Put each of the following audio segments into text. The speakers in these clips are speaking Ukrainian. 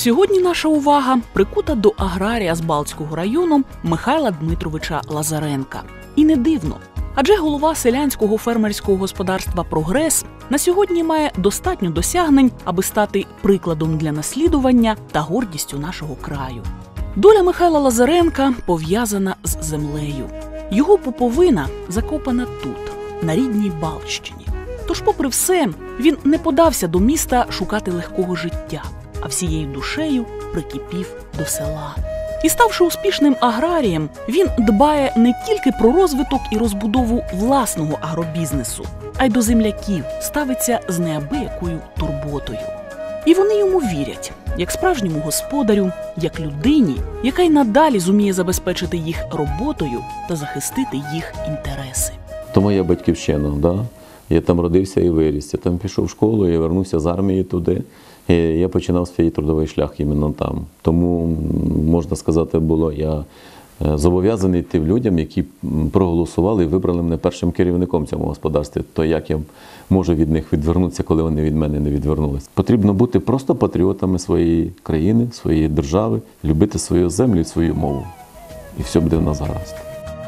Сьогодні наша увага прикута до аграрія з Балтського району Михайла Дмитровича Лазаренка. І не дивно. Адже голова селянського фермерського господарства Прогрес на сьогодні має достатньо досягнень, аби стати прикладом для наслідування та гордістю нашого краю. Доля Михайла Лазаренка пов'язана з землею. Його пуповина закопана тут, на рідній Балщині. Тож, попри все, він не подався до міста шукати легкого життя, а всією душею прикипів до села. І ставши успішним аграрієм, він дбає не тільки про розвиток і розбудову власного агробізнесу, а й до земляків ставиться з неабиякою турботою. І вони йому вірять, як справжньому господарю, як людині, яка й надалі зуміє забезпечити їх роботою та захистити їх інтереси. То моя батьківщина, да? я там родився і виріс. Я там пішов в школу, я вернувся з армії туди. Я починав свій трудовий шлях іменно там. Тому, можна сказати, було я е, зобов'язаний тим людям, які проголосували і вибрали мене першим керівником цьому господарстві. То як я можу від них відвернутися, коли вони від мене не відвернулись? Потрібно бути просто патріотами своєї країни, своєї держави, любити свою землю свою мову. І все буде в нас гаразд.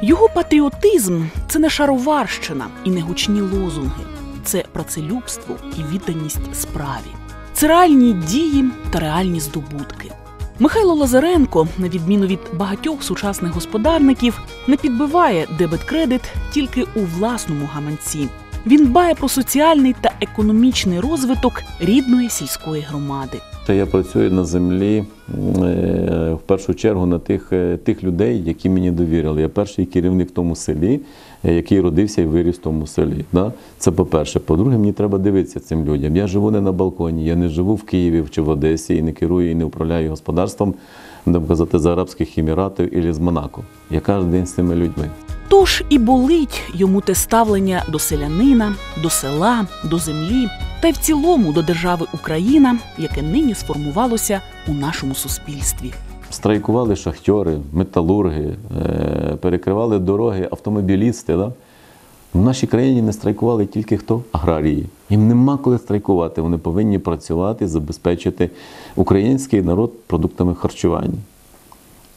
Його патріотизм це не шароварщина і не гучні лозунги, це працелюбство і відданість справі. Це реальні дії та реальні здобутки. Михайло Лазаренко, на відміну від багатьох сучасних господарників, не підбиває дебет-кредит тільки у власному гаманці. Він дбає про соціальний та економічний розвиток рідної сільської громади. Я працюю на землі е, в першу чергу на тих, е, тих людей, які мені довірили. Я перший керівник в тому селі, який родився і виріс в тому селі. Да? Це по-перше. По-друге, мені треба дивитися цим людям. Я живу не на балконі, я не живу в Києві чи в Одесі і не керую і не управляю господарством, будемо казати, з Арабських Еміратів і з Монако. Я кожен день з цими людьми. Тож і болить йому те ставлення до селянина, до села, до землі та й в цілому до держави Україна, яке нині сформувалося у нашому суспільстві. Страйкували шахтери, металурги, е, перекривали дороги, автомобілісти. Да? В нашій країні не страйкували тільки хто? Аграрії. Їм нема коли страйкувати. Вони повинні працювати, забезпечити український народ продуктами харчування.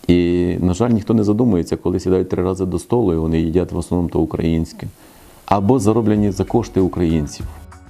І, на жаль, ніхто не задумується, коли сідають три рази до столу, і вони їдять в основному то українське. Або зароблені за кошти українців.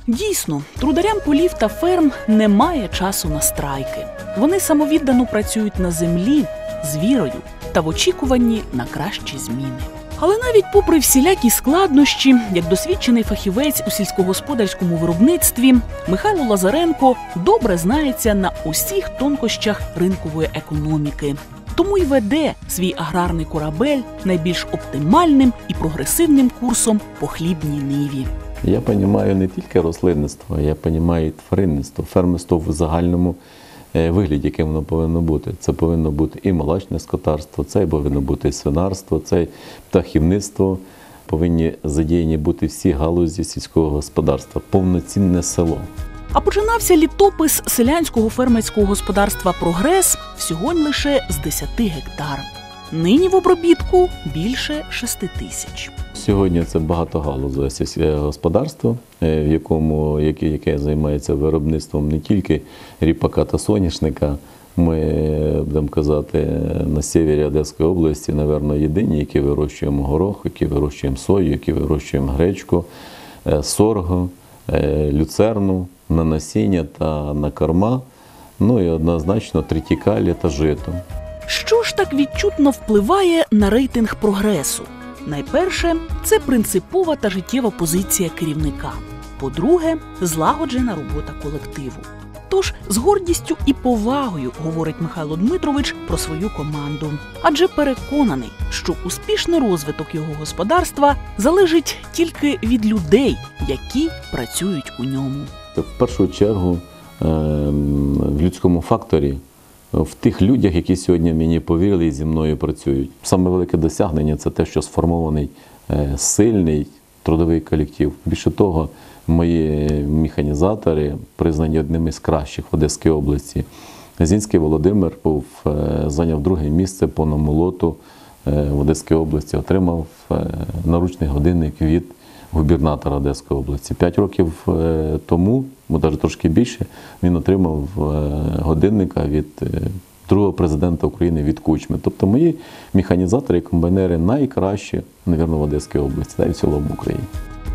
Дійсно, трударям полів та ферм немає часу на страйки. Вони самовіддано працюють на землі з вірою та в очікуванні на кращі зміни. Але навіть попри всілякі складнощі, як досвідчений фахівець у сільськогосподарському виробництві, Михайло Лазаренко добре знається на усіх тонкощах ринкової економіки. Тому й веде свій аграрний корабель найбільш оптимальним і прогресивним курсом по хлібній ниві. Я розумію не тільки рослинництво, я розумію і тваринництво, фермерство в загальному е, вигляді, яким воно повинно бути. Це повинно бути і молочне скотарство, це повинно бути і свинарство, це і птахівництво. Повинні задіяні бути всі галузі сільського господарства, повноцінне село. А починався літопис селянського фермерського господарства Прогрес всього лише з 10 гектар. Нині в обробітку більше 6 тисяч. Сьогодні це багатогалузове господарство, е, в якому яке, займається виробництвом не тільки ріпака та соняшника. Ми будемо казати на севері Одеської області, напевно, єдині, які вирощуємо горох, які вирощуємо сою, які вирощуємо гречку, е, сорго, е, люцерну на насіння та на корма. Ну і однозначно тритікалі та жито. Що ж так відчутно впливає на рейтинг прогресу? Найперше, це принципова та життєва позиція керівника. По-друге, злагоджена робота колективу. Тож з гордістю і повагою говорить Михайло Дмитрович про свою команду, адже переконаний, що успішний розвиток його господарства залежить тільки від людей, які працюють у ньому. В першу чергу е, в людському факторі, в тих людях, які сьогодні мені повірили і зі мною працюють. Саме велике досягнення це те, що сформований е, сильний трудовий колектив. Більше того, мої механізатори признані одними з кращих в Одеській області. Зінський Володимир був е, зайняв друге місце по намолоту е, в Одеській області, отримав наручний годинник від губернатора Одеської області. П'ять років тому бо навіть трошки більше, він отримав е, годинника від е, другого президента України від Кучми. Тобто мої механізатори і комбайнери найкращі, мабуть, в Одеській області, та й в цілому Україні.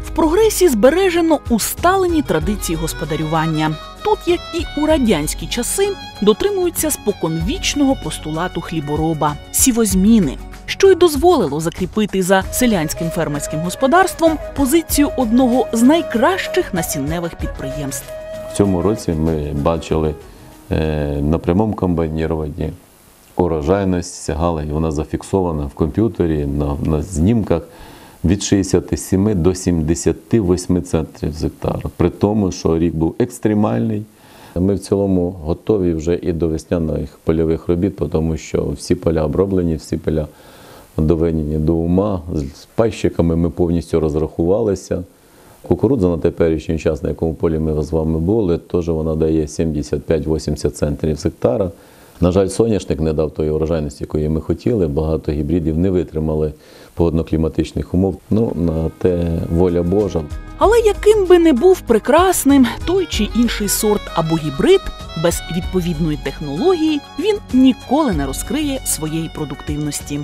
В прогресі збережено усталені традиції господарювання. Тут, як і у радянські часи, дотримуються споконвічного постулату хлібороба сівозміни, що й дозволило закріпити за селянським фермерським господарством позицію одного з найкращих насінневих підприємств. В цьому році ми бачили е, на прямому комбайніруванні урожайність сягала, і вона зафіксована в комп'ютері на, на знімках від 67 до 78 центрів з гектара. При тому, що рік був екстремальний. Ми в цілому готові вже і до весняних польових робіт, тому що всі поля оброблені, всі поля доведені до ума. З пайщиками ми повністю розрахувалися. Кукурудза на теперішній час, на якому полі ми з вами були, теж вона дає 75-80 центрів з гектара. На жаль, соняшник не дав тої урожайності, якої ми хотіли. Багато гібридів не витримали погодно-кліматичних умов. Ну, на те воля Божа. Але яким би не був прекрасним той чи інший сорт або гібрид, без відповідної технології він ніколи не розкриє своєї продуктивності.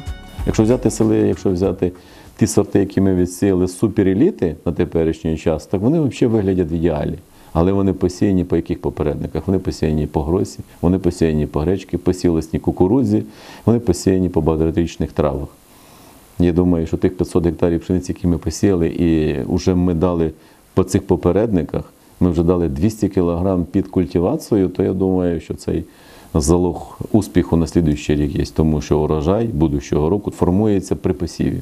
Якщо взяти сели, якщо взяти ті сорти, які ми відсіяли супереліти на теперішній час, так вони взагалі виглядять в ідеалі. Але вони посіяні по яких попередниках? Вони посіяні по гросі, вони посіяні по гречки, по сілосній кукурудзі, вони посіяні по багаторічних травах. Я думаю, що тих 500 гектарів пшениці, які ми посіяли, і вже ми дали по цих попередниках, ми вже дали 200 кг під культивацію, то я думаю, що цей залог успіху на слідуючий рік є, тому що урожай будущого року формується при посіві,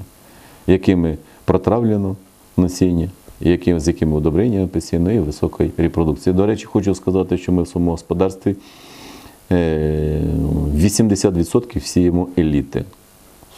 якими протравлено насіння, яким, з якими удобреннями постійно і високої репродукції. До речі, хочу сказати, що ми в своєму господарстві е, 80% сіємо еліти.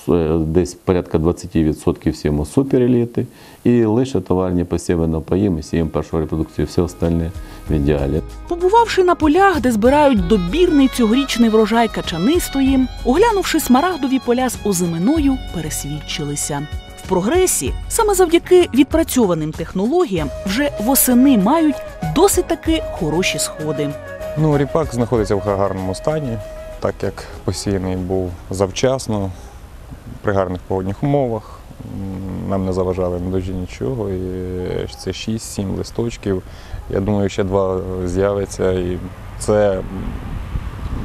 Е, Десь порядка 20% сіємо супереліти, і лише товарні посіви на паї ми сіємо першу репродукцію, все остальне в ідеалі. Побувавши на полях, де збирають добірний цьогорічний врожай качанистої, оглянувши смарагдові поля з озиминою, пересвідчилися. В прогресі саме завдяки відпрацьованим технологіям вже восени мають досить таки хороші сходи. Ну, ріпак знаходиться в гарному стані, так як посіяний був завчасно, при гарних погодних умовах. Нам не заважали на дощі нічого. І це 6-7 листочків. Я думаю, ще два з'явиться. І це,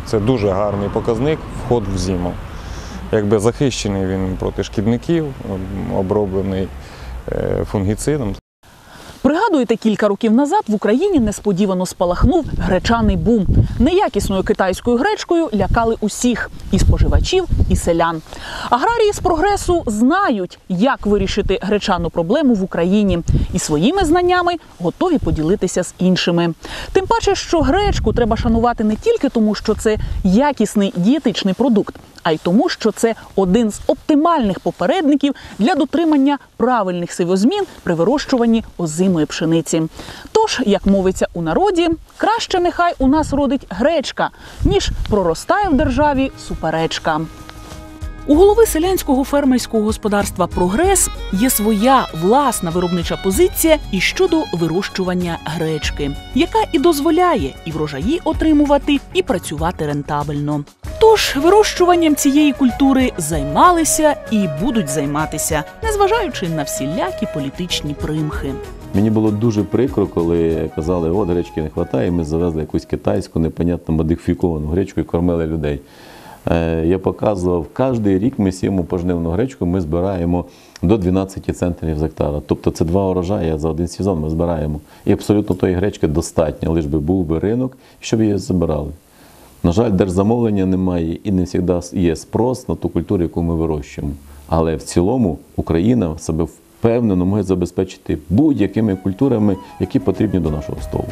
це дуже гарний показник вход в зиму. Якби захищений він проти шкідників, оброблений е, фунгіцидом. Пригадуєте, кілька років назад в Україні несподівано спалахнув гречаний бум. Неякісною китайською гречкою лякали усіх і споживачів, і селян. Аграрії з прогресу знають, як вирішити гречану проблему в Україні, і своїми знаннями готові поділитися з іншими. Тим паче, що гречку треба шанувати не тільки тому, що це якісний дієтичний продукт, а й тому, що це один з оптимальних попередників для дотримання правильних сивозмін при вирощуванні озимої пшениці. Тож, як мовиться у народі, краще нехай у нас родить гречка, ніж проростає в державі суперечка. У голови селянського фермерського господарства Прогрес є своя власна виробнича позиція і щодо вирощування гречки, яка і дозволяє і врожаї отримувати, і працювати рентабельно. Тож вирощуванням цієї культури займалися і будуть займатися, незважаючи на всілякі політичні примхи. Мені було дуже прикро, коли казали, от гречки не вистачає, ми завезли якусь китайську, непонятно модифіковану гречку і кормили людей. Е, Я показував, кожен рік ми сіємо пожнивну гречку, ми збираємо до 12 центнерів з гектара. Тобто це два урожаї за один сезон ми збираємо. І абсолютно тої гречки достатньо, лише би був би ринок, щоб її забирали. На жаль, держзамовлення немає і не завжди є спрос на ту культуру, яку ми вирощуємо. Але в цілому Україна себе впевнено може забезпечити будь-якими культурами, які потрібні до нашого столу.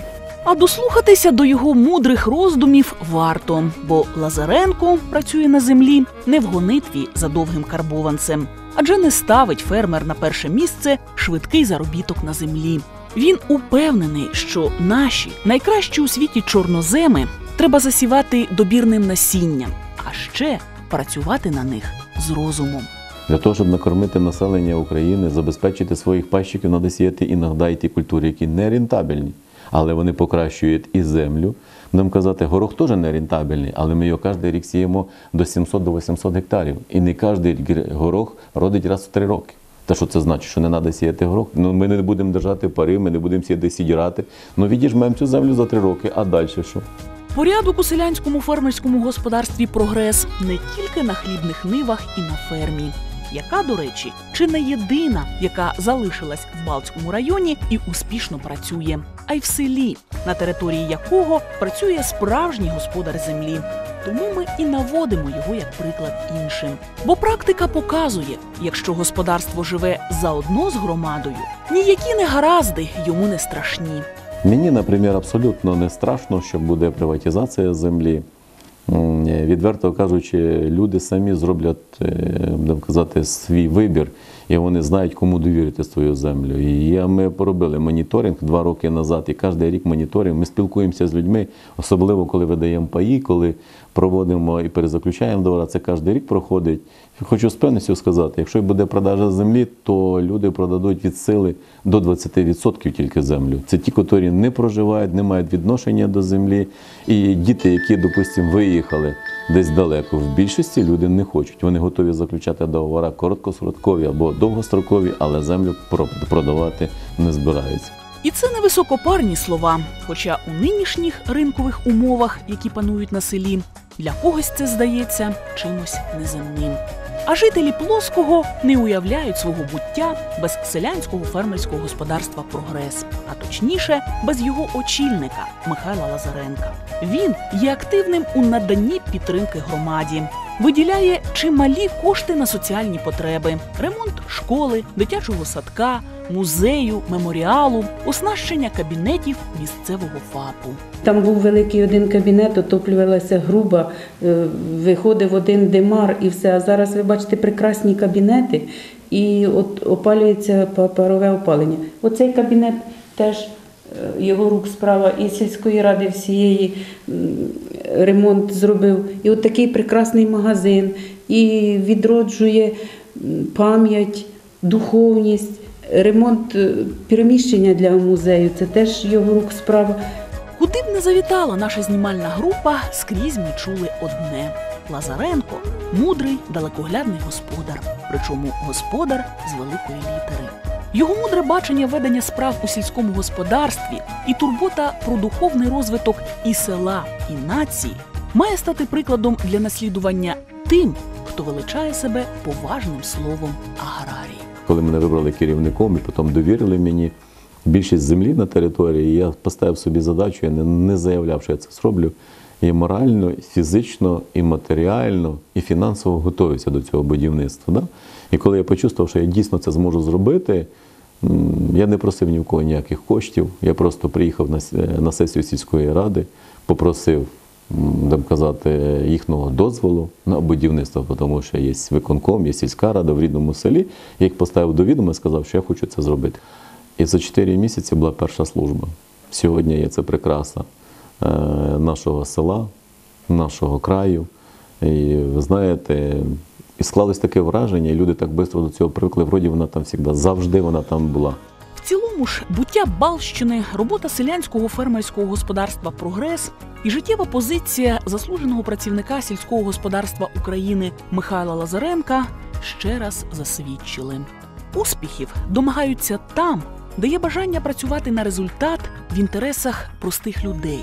А дослухатися до його мудрих роздумів варто, бо Лазаренко працює на землі не в гонитві за довгим карбованцем, адже не ставить фермер на перше місце швидкий заробіток на землі. Він упевнений, що наші найкращі у світі чорноземи треба засівати добірним насінням, а ще працювати на них з розумом. Для того, щоб накормити населення України, забезпечити своїх пащиків, треба сіяти іноді ті культури, які не рентабельні. але вони покращують і землю. Будемо казати, горох теж не рентабельний, але ми його кожен рік сіємо до 700 до 800 гектарів. І не кожен горох родить раз в три роки. Та що це значить, що не треба сіяти горох? Ну ми не будемо держати пари, ми не будемо сіяти сідірати. Ну відіжмемо цю землю за три роки, а далі що? Порядок у селянському фермерському господарстві прогрес не тільки на хлібних нивах і на фермі, яка, до речі, чи не єдина, яка залишилась в Балтському районі і успішно працює, а й в селі, на території якого працює справжній господар землі. Тому ми і наводимо його як приклад іншим. Бо практика показує, якщо господарство живе заодно з громадою, ніякі негаразди йому не страшні. Мені, наприклад, абсолютно не страшно, що буде приватизація землі. Відверто кажучи, люди самі зроблять, е, будемо казати, свій вибір, і вони знають, кому довірити свою землю. І ми поробили моніторинг два роки назад, і кожен рік моніторинг. Ми спілкуємося з людьми, особливо коли видаємо паї, коли проводимо і перезаключаємо договори. Це кожен рік проходить. Хочу з певністю сказати, якщо буде продажа землі, то люди продадуть від сили до 20% тільки землю. Це ті, які не проживають, не мають відношення до землі. І діти, які, допустимо, виїхали десь далеко, в більшості люди не хочуть. Вони готові заключати договори короткострокові або довгострокові, але землю про- продавати не збираються. І це не високопарні слова. Хоча у нинішніх ринкових умовах, які панують на селі, для когось це здається чимось неземним. А жителі Плоского не уявляють свого буття без селянського фермерського господарства Прогрес, а точніше, без його очільника Михайла Лазаренка. Він є активним у наданні підтримки громаді, виділяє чималі кошти на соціальні потреби: ремонт школи, дитячого садка, музею, меморіалу, оснащення кабінетів місцевого ФАПу. Там був великий один кабінет, отоплювалася груба, е, виходив один димар і все. А зараз ви бачите прекрасні кабінети і от опалюється па- парове опалення. Оцей кабінет теж його рук справа і сільської ради всієї ремонт зробив. І от такий прекрасний магазин, і відроджує пам'ять, духовність, ремонт е, приміщення для музею. Це теж його рук справа. Куди б не завітала наша знімальна група, скрізь ми чули одне: Лазаренко мудрий, далекоглядний господар, причому господар з великої літери. Його мудре бачення ведення справ у сільському господарстві і турбота про духовний розвиток і села, і нації має стати прикладом для наслідування тим, хто величає себе поважним словом аграрій. Коли мене вибрали керівником і потім довірили мені більшість землі на території, я поставив собі задачу, я не, не заявляв, що я це зроблю. І морально, і фізично, і матеріально, і фінансово готуюся до цього будівництва. Да? І коли я почувствував, що я дійсно це зможу зробити, я не просив ні в кого ніяких коштів. Я просто приїхав на, на сесію сільської ради, попросив м, так казати, їхнього дозволу на будівництво, тому що є виконком, є сільська рада в рідному селі. Я їх поставив до відома і сказав, що я хочу це зробити. І за 4 місяці була перша служба. Сьогодні є це прикраса е, нашого села, нашого краю. І ви знаєте, і склалось таке враження, і люди так швидко до цього привикли. Вроді вона там завжди, завжди вона там була. В цілому ж буття Балщини, робота селянського фермерського господарства Прогрес і життєва позиція заслуженого працівника сільського господарства України Михайла Лазаренка ще раз засвідчили. Успіхів домагаються там, де є бажання працювати на результат в інтересах простих людей,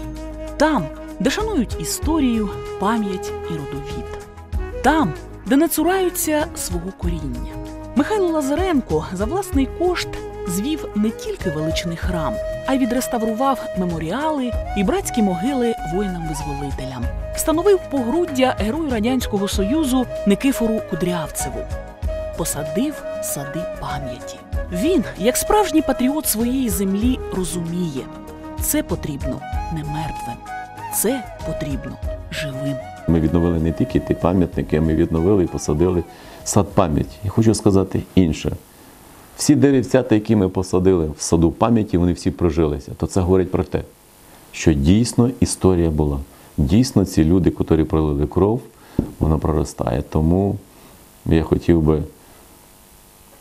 там, де шанують історію, пам'ять і родовід, там, де не цураються свого коріння. Михайло Лазаренко за власний кошт звів не тільки величний храм, а й відреставрував меморіали і братські могили воїнам-визволителям, встановив погруддя герою радянського союзу Никифору Кудрявцеву, посадив сади пам'яті. Він, як справжній патріот своєї землі, розуміє, це потрібно не мертвим, це потрібно живим. Ми відновили не тільки ті пам'ятники, ми відновили і посадили сад пам'яті. І хочу сказати інше. Всі деревцята, які ми посадили в саду пам'яті, вони всі прожилися. То це говорить про те, що дійсно історія була. Дійсно, ці люди, які пролили кров, вона проростає. Тому я хотів би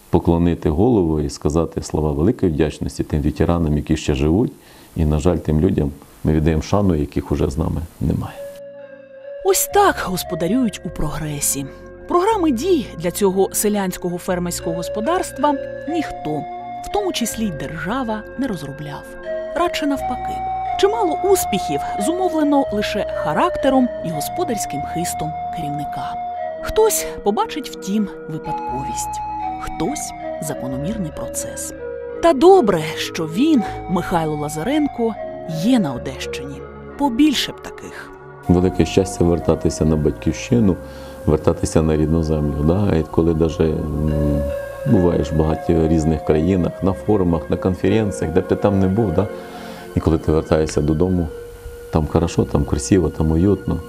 поклонити голову і сказати слова великої вдячності тим ветеранам, які ще живуть, І, на жаль, тим людям ми віддаємо шану, яких уже з нами немає. Ось так господарюють у прогресі. Програми дій для цього селянського фермерського господарства ніхто, в тому числі й держава, не розробляв. Радше навпаки. Чимало успіхів зумовлено лише характером і господарським хистом керівника. Хтось побачить втім випадковість, хтось закономірний процес. Та добре, що він, Михайло Лазаренко, є на Одещині. Побільше б таких. Велике щастя вертатися на батьківщину, вертатися на рідну землю. Да? І коли м, буваєш в багатьох різних країнах, на форумах, на конференціях, де б ти там не був, да? і коли ти вертаєшся додому, там хорошо, там красиво, там уютно.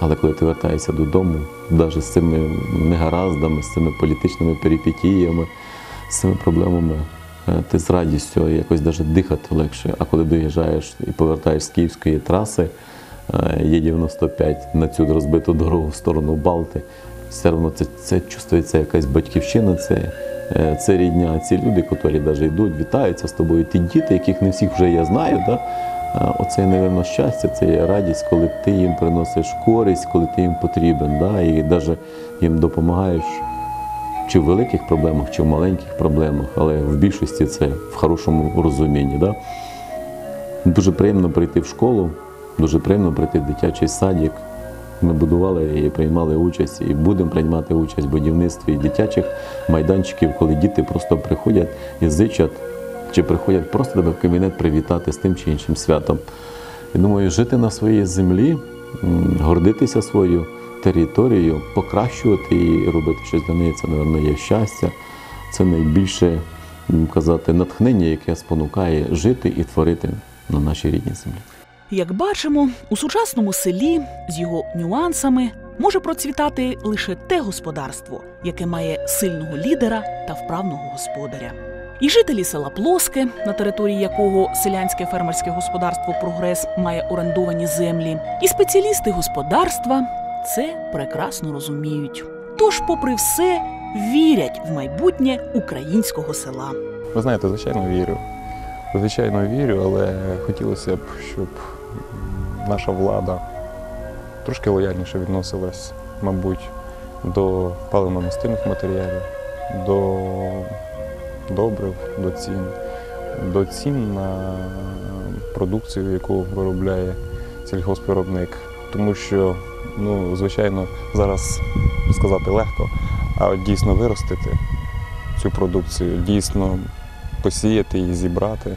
Але коли ти вертаєшся додому, навіть з цими негараздами, з цими політичними перипетіями, з цими проблемами, е, ти з радістю якось навіть дихати легше. А коли доїжджаєш і повертаєш з київської траси, е, є 95 на цю розбиту дорогу в сторону Балти, все одно це, це чувствується якась батьківщина, це, е, це рідня. Ці люди, які навіть йдуть, вітаються з тобою. Ті діти, яких не всіх вже я знаю, да? Оце, напевно, щастя, це є радість, коли ти їм приносиш користь, коли ти їм потрібен, да? і навіть їм допомагаєш чи в великих проблемах, чи в маленьких проблемах, але в більшості це в хорошому розумінні. Да? Дуже приємно прийти в школу, дуже приємно прийти в дитячий садик. Ми будували і приймали участь, і будемо приймати участь в будівництві дитячих майданчиків, коли діти просто приходять і зичать, чи приходять просто тебе в кабінет привітати з тим чи іншим святом. Я думаю, жити на своїй землі, гордитися своєю територією, покращувати і робити щось для неї, це, мабуть, є щастя. Це найбільше казати натхнення, яке спонукає жити і творити на нашій рідній землі. Як бачимо, у сучасному селі з його нюансами може процвітати лише те господарство, яке має сильного лідера та вправного господаря. І жителі села Плоске, на території якого селянське фермерське господарство Прогрес має орендовані землі, і спеціалісти господарства це прекрасно розуміють. Тож, попри все, вірять в майбутнє українського села. Ви знаєте, звичайно, вірю. Звичайно, вірю, але хотілося б, щоб наша влада трошки лояльніше відносилась, мабуть, до паливно-мастильних матеріалів, до добрив, до цін, до цін на продукцію, яку виробляє сільгоспвиробник. Тому що, ну, звичайно, зараз сказати легко, а от дійсно виростити цю продукцію, дійсно посіяти і зібрати,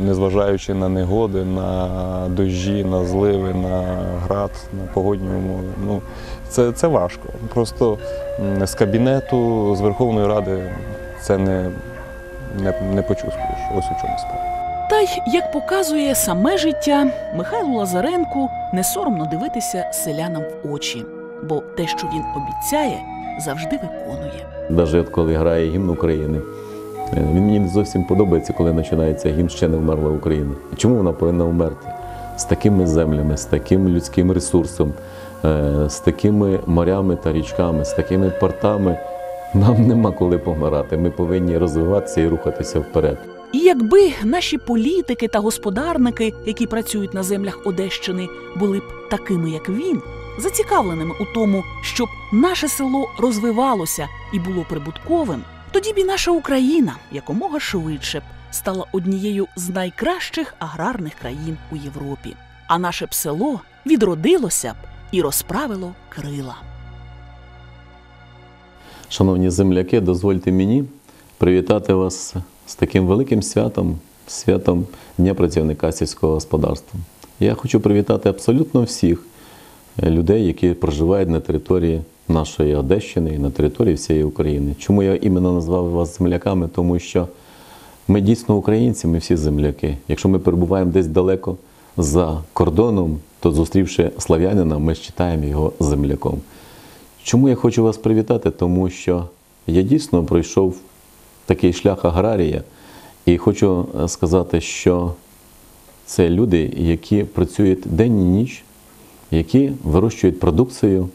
незважаючи на негоди, на дощі, на зливи, на град, на погодні умови. Ну, це, це важко. Просто з кабінету, з Верховної Ради це не, не, не почувствуєш. Ось у чому справа. Та й як показує саме життя, Михайлу Лазаренку не соромно дивитися селянам в очі, бо те, що він обіцяє, завжди виконує. Навіть коли грає гімн України, він мені не зовсім подобається, коли починається гімн ще не вмерла Україна. Чому вона повинна вмерти? З такими землями, з таким людським ресурсом, е, з такими морями та річками, з такими портами. Нам нема коли помирати. Ми повинні розвиватися і рухатися вперед. І якби наші політики та господарники, які працюють на землях Одещини, були б такими, як він, зацікавленими у тому, щоб наше село розвивалося і було прибутковим, тоді б і наша Україна якомога швидше б стала однією з найкращих аграрних країн у Європі. А наше б село відродилося б і розправило крила. Шановні земляки, дозвольте мені привітати вас з таким великим святом, святом Дня працівника сільського господарства. Я хочу привітати абсолютно всіх е, людей, які проживають на території нашої Одещини і на території всієї України. Чому я іменно назвав вас земляками? Тому що ми дійсно українці, ми всі земляки. Якщо ми перебуваємо десь далеко за кордоном, то зустрівши слав'янина, ми вважаємо його земляком. Чому я хочу вас привітати? Тому що я дійсно пройшов такий шлях аграрія, і хочу е, сказати, що це люди, які працюють день і ніч, які вирощують продукцію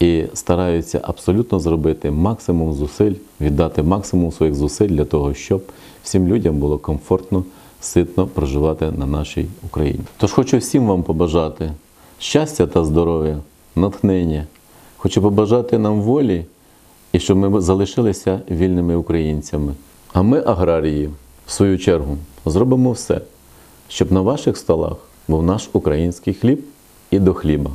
і стараються абсолютно зробити максимум зусиль, віддати максимум своїх зусиль для того, щоб всім людям було комфортно ситно проживати на нашій Україні. Тож хочу всім вам побажати щастя та здоров'я, натхнення. Хочу побажати нам волі і щоб ми залишилися вільними українцями. А ми, аграрії, в свою чергу, зробимо все, щоб на ваших столах був наш український хліб і до хліба.